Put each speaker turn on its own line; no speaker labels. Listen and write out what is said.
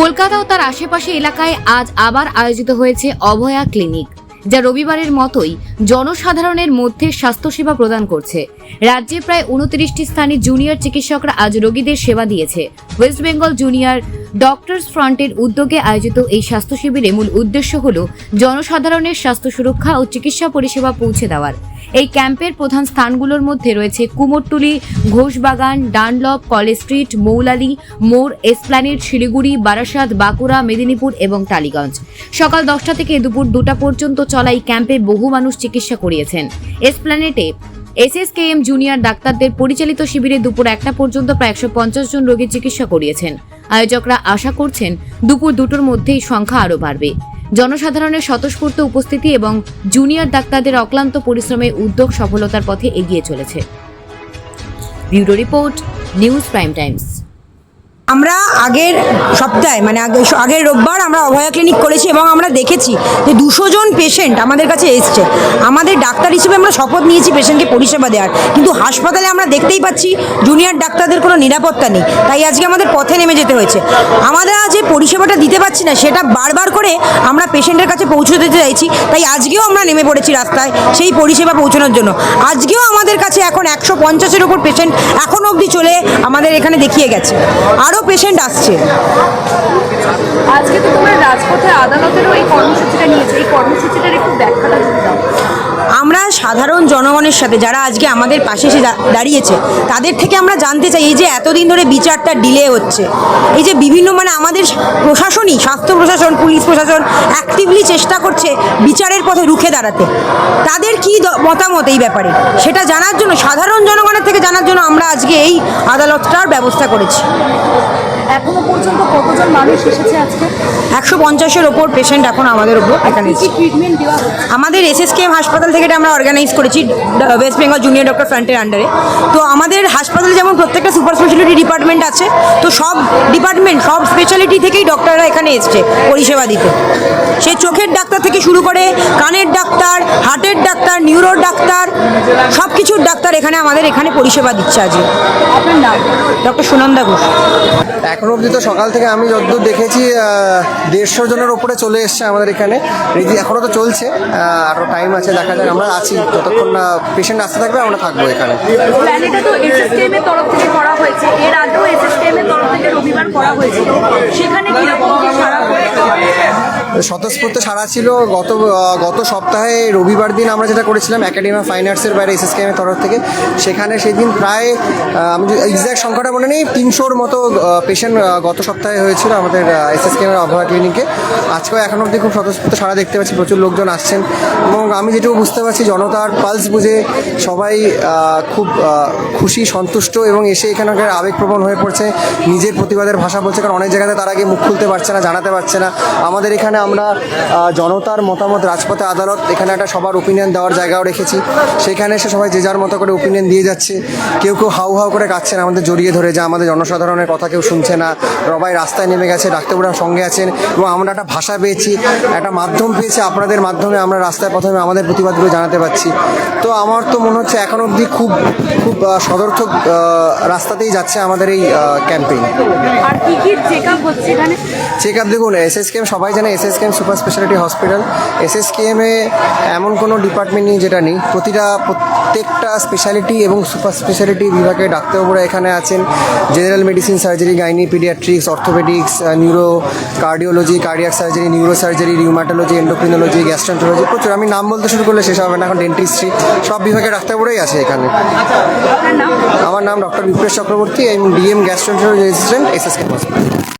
কলকাতা ও তার আশেপাশে এলাকায় আজ আবার আয়োজিত হয়েছে অভয়া ক্লিনিক, যা রবিবারের মতোই জনসাধারণের মধ্যে স্বাস্থ্যসেবা প্রদান করছে। রাজ্যে প্রায় উনত্রিশটি স্থানে জুনিয়র চিকিৎসকরা আজ রোগীদের সেবা দিয়েছে। ওয়েস্ট বেঙ্গল জুনিয়র ডক্টরস ফ্রন্টের উদ্যোগে আয়োজিত এই স্বাস্থ্য শিবিরে মূল উদ্দেশ্য হল জনসাধারণের স্বাস্থ্য সুরক্ষা ও চিকিৎসা পরিষেবা পৌঁছে দেওয়ার। এই ক্যাম্পের প্রধান স্থানগুলোর মধ্যে রয়েছে Kumartuli, Ghoshbagan, Dunlop, College Street, Moulali মোড় এসপ্ল্যানেড, শিলিগুড়ি, বারাসাত, বাঁকুড়া, মেদিনীপুর এবং টালিগঞ্জ। সকাল দশটা থেকে দুপুর দুটা পর্যন্ত চলা এই ক্যাম্পে বহু মানুষ চিকিৎসা করিয়েছেন। এসপ্ল্যানেটে এসএসকেএম জুনিয়র ডাক্তারদের পরিচালিত শিবিরে দুপুর একটা পর্যন্ত প্রায় একশো পঞ্চাশ জন রোগীর চিকিৎসা করিয়েছেন। আয়োজকরা আশা করছেন, দুপুর দুটোর মধ্যেই সংখ্যা আরও বাড়বে। জনসাধারণের স্বতঃস্ফূর্ত উপস্থিতি এবং জুনিয়র ডাক্তারদের অক্লান্ত পরিশ্রমে উদ্যোগ সফলতার পথে এগিয়ে চলেছে। Bureau report, News Prime Times.
আমরা আগের সপ্তাহে মানে আগে- আগের রোববার আমরা অভয়া ক্লিনিক করেছি এবং আমরা দেখেছি যে দুশো জন পেশেন্ট আমাদের কাছে এসছে। আমাদের ডাক্তার হিসেবে আমরা শপথ নিয়েছি পেশেন্টকে পরিষেবা দেওয়ার। কিন্তু হাসপাতালে আমরা দেখতেই পাচ্ছি জুনিয়র ডাক্তারদের কোনো নিরাপত্তা নেই। তাই আজকে আমাদের পথে নেমে যেতে হয়েছে। আমরা যে পরিষেবাটা দিতে পারছি না, সেটা বারবার করে আমরা পেশেন্টের কাছে পৌঁছে দিতে চাইছি। তাই আজকেও আমরা নেমে পড়েছি রাস্তায় সেই পরিষেবা পৌঁছানোর জন্য। আজকেও আমাদের কাছে এখন একশো পঞ্চাশের ওপর পেশেন্ট এখন অবধি চলে আমাদের এখানে দেখিয়ে গেছে। আরও পেশেন্ট আসছে।
আজকে তো তোমরা রাজপথে আদালতেরও এই কর্মসূচিটা নিয়েছে। এই কর্মসূচিটার একটু
ব্যাখ্যা সাধারণ জনগণের সাথে যারা আজকে আমাদের পাশে এসে দাঁড়িয়েছে তাদের থেকে আমরা জানতে চাই এই যে এতদিন ধরে বিচারটা ডিলে হচ্ছে। এই যে বিভিন্ন মানে আমাদের প্রশাসনই স্বাস্থ্য প্রশাসন পুলিশ প্রশাসন অ্যাক্টিভলি চেষ্টা করছে বিচারের পথে রুখে দাঁড়াতে। তাদের কি মতামত এই ব্যাপারে? সেটা জানার জন্য সাধারণ জনগণের থেকে জানার জন্য আমরা আজকে এই আদালতটার ব্যবস্থা করেছি।
এখনও পর্যন্ত কতজন মানুষ এসেছে আজকে?
একশো পঞ্চাশের ওপর পেশেন্ট এখন আমাদের ওপর এখানে আমাদের এসএসকেএম হাসপাতাল থেকে এটা আমরা অর্গানাইজ করেছি ওয়েস্ট বেঙ্গল জুনিয়র ডক্টর ফ্রন্টের আন্ডারে তো আমাদের হাসপাতালে যেমন প্রত্যেকটা সুপার স্পেশালিটি ডিপার্টমেন্ট আছে তো সব ডিপার্টমেন্ট সব স্পেশালিটি থেকেই ডক্টররা এখানে এসছে পরিষেবা দিতে। সে চোখের ডাক্তার থেকে শুরু করে কানের ডাক্তার হার্টের ডাক্তার নিউরোর ডাক্তার সব কিছুর ডাক্তার এখানে আমাদের এখানে পরিষেবা দিচ্ছে আজকে।
আপনার নাম?
ডক্টর সুনন্দা ঘোষ।
এখন অবধি তো সকাল থেকে আমি যতদূর দেখেছি দেড়শো জনের ওপরে চলে এসছে আমাদের এখানে। এখনও তো চলছে আরও টাইম আছে দেখা যাক আমরা আছি। যতক্ষণ না পেশেন্ট আসতে থাকবে, আমরা থাকব এখানে।
তরফ থেকে করা হয়েছে। এর করা হয়েছিল। সেখানে কি রকম সারা
স্বতঃস্ফূর্ত সারা ছিল গত গত সপ্তাহে রবিবার দিন আমরা যেটা করেছিলাম একাডেমি অফ ফাইন আর্টসের বাইরে এসএসকেএমের তরফ থেকে। সেখানে সেদিন প্রায় আমি এক্স্যাক্ট সংখ্যাটা মনে নেই, তিনশোর মতো পেশেন্ট গত সপ্তাহে হয়েছিল আমাদের এসএসকেএমের অভয়া ক্লিনিকে আজকেও এখন অবধি খুব স্বতঃস্ফূর্ত সারা দেখতে পাচ্ছি, প্রচুর লোকজন আসছেন। এবং আমি যেটুকু বুঝতে পারছি, জনতার পালস বুঝে সবাই খুব খুশি, সন্তুষ্ট এবং এসে এখানকার আবেগপ্রবণ হয়ে পড়ছে। নিজের প্রতিবাদের ভাষা বলছে, কারণ অনেক জায়গাতে তার আগে মুখ খুলতে পারছে না, জানাতে পারছে না। আমাদের এখানে আমরা জনতার মতামত রাজপথে আদালত এখানে একটা সবার ওপিনিয়ন দেওয়ার জায়গাও রেখেছি। সেখানে এসে সবাই যে যার মতো করে ওপিনিয়ন দিয়ে যাচ্ছে কেউ কেউ হাউ হাউ করে কাচ্ছেন আমাদের জড়িয়ে ধরে যে আমাদের জনসাধারণের কথা কেউ শুনছে না। সবাই রাস্তায় নেমে গেছে ডাক্তারবাবুরা সঙ্গে আছেন এবং আমরা একটা ভাষা পেয়েছি একটা মাধ্যম পেয়েছি আপনাদের মাধ্যমে আমরা রাস্তায় প্রথমে আমাদের প্রতিবাদগুলো জানাতে পারছি। তো আমার তো মনে হচ্ছে এখন অবধি খুব খুব সদর্থক রাস্তাতেই যাচ্ছে আমাদের এই ক্যাম্পেইন
চেক আপ হচ্ছে এখানে?
চেক আপ দেখুন এসএসকেএম সবাই জানে এসএসকেএম সুপার স্পেশালিটি হসপিটাল। এসএসকেএমে এমন কোনো ডিপার্টমেন্ট নেই যেটা নেই। প্রতিটা প্রত্যেকটা স্পেশালিটি এবং সুপার স্পেশালিটি বিভাগে ডাক্তারবাবুরা এখানে আছেন। General medicine surgery gynae paediatrics orthopaedics neuro cardiology cardiac surgery neuro surgery rheumatology endocrinology gastroenterology প্রচুর। আমি নাম বলতে শুরু করলে শেষ হবে না এখন ডেন্টিস্ট্রি সব বিভাগে ডাক্তারবাবুরাই আছে এখানে। আমার নাম ডক্টর বিপ্রেশ চক্রবর্তী এবং DM gastroenterology resistant SSK hospital